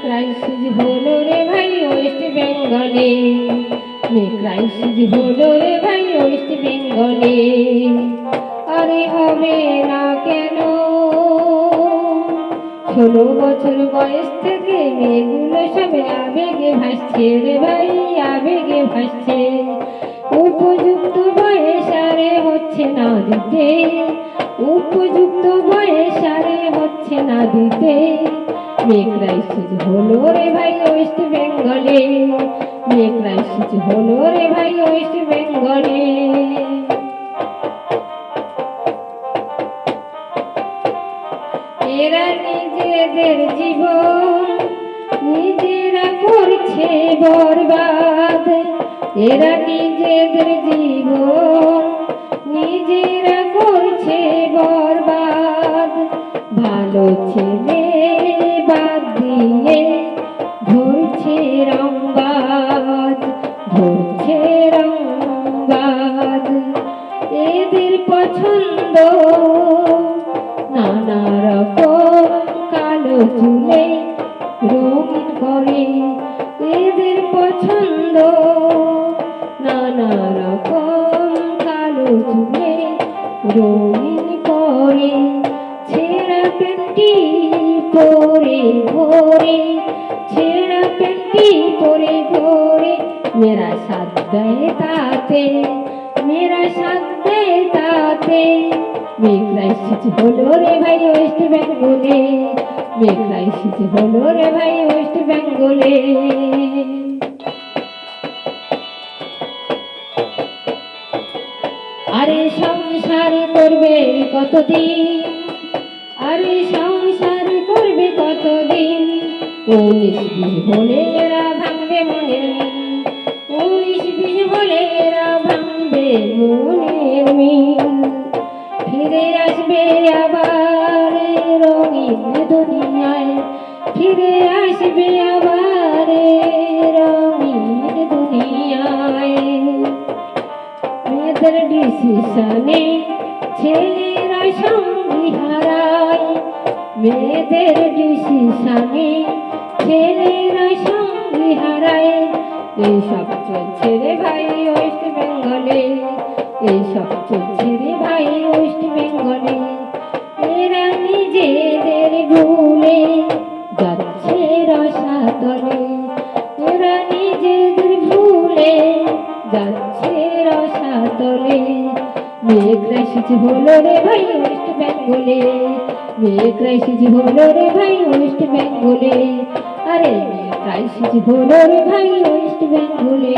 Crisis হলো রে ভাই ওয়েস্ট বেঙ্গলে আরে হবে না কেন ষোলো বছর বয়স থেকে মেয়েগুলো সবে আবেগে ভাসছে রে ভাই আবেগে ভাসছে হচ্ছে না দিতে। উপযুক্ত বয়স আরে হচ্ছে না দিতে। মেয়ে ক্রাইসিস হলো রে ভাই ওয়েস্ট বেঙ্গলে। মেয়ে ক্রাইসিস হলো রে ভাই ওয়েস্ট বেঙ্গলে। এরা নিজেদের জীবন, নিজেরা করছে বরবাদ। এরা নিজেদের জীবন নিজেরা করছে বরবাদ। ভালো ছেলে বাদ দিয়ে ধরছে রংবাদ ধরছে রংবাদ। এদের পছন্দ নানা রকম, কালো চুলে রঙিন করে। এদের পছন্দ কালো রঙিন করে, ছেঁড়া পেন্টি পরে ঘোরে ছেঁড়া পেন্টি পরে ঘোরে মেরা সাথ দেয় তাতে মেরা সাথ দেয় তাতে। মে ক্রাইসিস হলো রে ভাই ওয়েস্ট বেঙ্গলে মে ক্রাইসিস হলো রে ভাই ওয়েস্ট বেঙ্গলে। সংসার করবে কতদিন? আরে সংসার করবে কতদিন? উনিশ বিশ হলে এরা ভাঙবে মনের মিল। উনিশ বিশ হলে এরা ভাঙবে মনের মিল। ফিরে আসবে আবার রঙিন দুনিয়ায়। ফিরে আসবে আবার ডিসিশনে ছেলেরা সঙ্গী হারায় মেয়েদের ডিসিশনে ছেলেরা সঙ্গী হারায় এইসব চলছে রে ভাই ওয়েস্ট বেঙ্গলে এইসব চলছে রে ভাই ওয়েস্ট বেঙ্গলে। এরা নিজেদের ভুলে যাচ্ছে রসাতলে এরা নিজেদের ভুলে যাচ্ছে রসাতলে মেঘরা এসেছে হলো রে ভাই ওয়েস্ট বেঙ্গলে। মেঘরা এসেছে হলো রে ভাই ওয়েস্ট বেঙ্গলে। আরে মেঘরা এসেছে হলো রে ভাই ওয়েস্ট বেঙ্গলে।